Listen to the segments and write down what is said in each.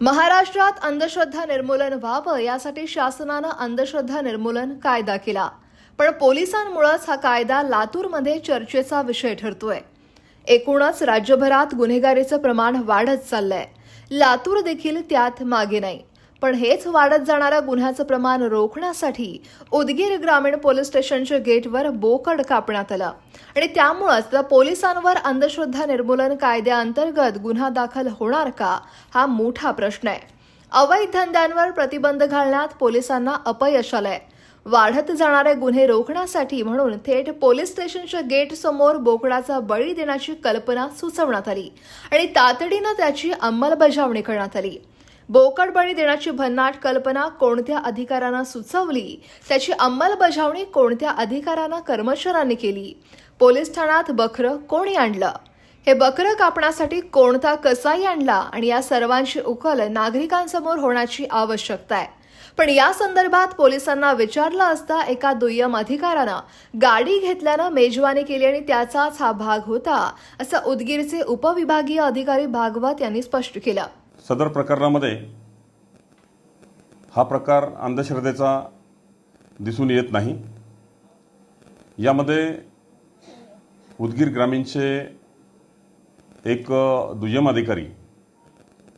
महाराष्ट्रात अंधश्रद्धा निर्मूलन व्हावं यासाठी शासनानं अंधश्रद्धा निर्मूलन कायदा केला. पण पोलिसांमुळेच हा कायदा लातूरमध्ये चर्चेचा विषय ठरतोय. एकूणच राज्यभरात गुन्हेगारीचं प्रमाण वाढत चाललंय. लातूर देखील त्यात मागे नाही. पण हेच वाढत जाणाऱ्या गुन्ह्याचं प्रमाण रोखण्यासाठी उदगीर ग्रामीण पोलीस स्टेशनच्या गेटवर बोकड कापण्यात आलं. आणि त्यामुळंच आता पोलिसांवर अंधश्रद्धा निर्मूलन कायद्याअंतर्गत गुन्हा दाखल होणार का हा मोठा प्रश्न आहे. अवैध धंद्यांवर प्रतिबंध घालण्यात पोलिसांना अपयश आलंय. वाढत जाणारे गुन्हे रोखण्यासाठी म्हणून थेट पोलीस स्टेशनच्या गेट समोर बोकडाचा बळी देण्याची कल्पना सुचवण्यात आली. आणि तातडीनं त्याची अंमलबजावणी करण्यात आली. बोकड बळी देण्याची भन्नाट कल्पना कोणत्या अधिकाऱ्यांना सुचवली? त्याची अंमलबजावणी कोणत्या अधिकाऱ्यांना कर्मचाऱ्यांनी केली? पोलीस ठाण्यात बकरं कोणी आणलं? हे बकरं कापण्यासाठी कोणता कसाई आणला? आणि या सर्वांची उकल नागरिकांसमोर होण्याची आवश्यकता आहे. पण या संदर्भात पोलिसांना विचारलं असता एका दुय्यम अधिकाऱ्यानं गाडी घेतल्यानं मेजवानी केली आणि त्याचाच हा भाग होता असं उदगीरचे उपविभागीय अधिकारी भागवत यांनी स्पष्ट केलं. सदर प्रकरणामध्ये हा प्रकार अंधश्रद्धेचा दिसून येत नाही. यामध्ये उदगीर ग्रामीणचे एक दुय्यम अधिकारी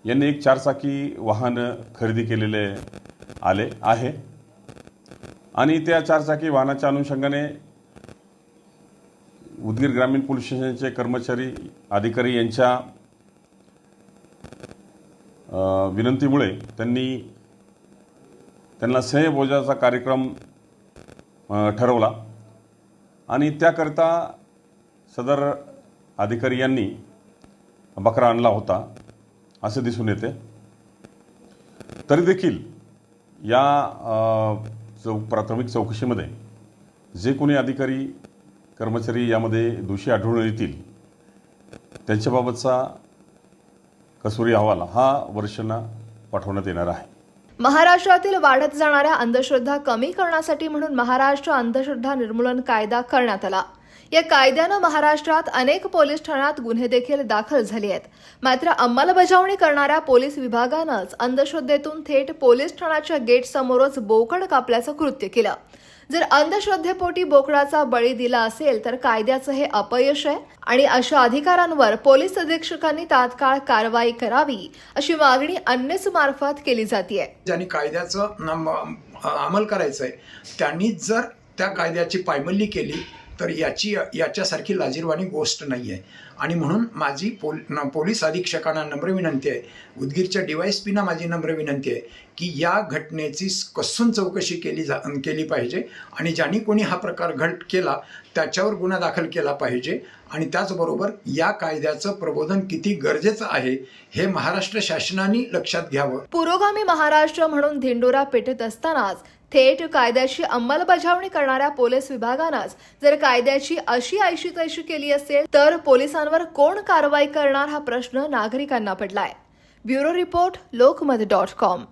यांनी एक चारचाकी वाहन खरेदी केलेले आले आहे. आणि त्या चारचाकी वाहनाच्या अनुषंगाने उदगीर ग्रामीण पोलीस स्टेशनचे कर्मचारी अधिकारी यांच्या विनंतीमुळे त्यांनी त्यांना स्नेहभोजाचा कार्यक्रम ठरवला. आणि त्याकरिता सदर अधिकारी यांनी बकरा आणला होता असे दिसून येते. तरी देखील या चौ प्राथमिक चौकशीमध्ये जे कोणी अधिकारी कर्मचारी यामध्ये दोषी आढळून येतील त्यांच्याबाबतचा कसुरी अहवाल हा वर्षांना पाठवण्यात येणार आहे. महाराष्ट्रातील वाढत जाणाऱ्या अंधश्रद्धा कमी करण्यासाठी म्हणून महाराष्ट्र अंधश्रद्धा निर्मूलन कायदा करण्यात आला. या कायद्यानं महाराष्ट्रात अनेक पोलीस ठाण्यात गुन्हे देखील दाखल झाले आहेत. मात्र अंमलबजावणी करणाऱ्या पोलीस विभागानंच अंधश्रद्धेतून थेट पोलीस ठाण्याच्या गेट समोरच बोकड कापल्याचं कृत्य केलं. जर अंधश्रद्धेपोटी बोकडाचा बळी दिला असेल तर कायद्याचं हे अपयश आहे. आणि अशा अधिकाऱ्यांवर पोलीस अधीक्षकांनी तात्काळ कारवाई करावी अशी मागणी अन्यच मार्फत केली जाते ज्यांनी कायद्याचं अंमल करायचं आहे त्यांनी जर त्या कायद्याची पायमल्ली केली तर याची याच्यासारखी लाजीरवाणी गोष्ट नाही आहे आणि म्हणून माझी पोल पोलीस अधीक्षकांना नम्र विनंती आहे उदगीरच्या डीवायएसपीना माझी नम्र विनंती आहे की या घटनेची कसून चौकशी केली जा केली पाहिजे आणि ज्यांनी कोणी हा प्रकार घट केला त्याच्यावर गुन्हा दाखल केला पाहिजे आणि त्याचबरोबर या कायद्याचं प्रबोधन किती गरजेचं आहे हे महाराष्ट्र शासनाने लक्षात घ्यावं. पुरोगामी महाराष्ट्र म्हणून धिंडोरा पेटत असतानाच थेट कायद्याची अंमलबजावणी करणाऱ्या पोलीस विभागानंच जर कायद्याची अशी ऐशी तैशी केली असेल तर पोलिसांवर कोण कारवाई करणार हा प्रश्न नागरिकांना पडलाय. Bureau report Lokmat dot com.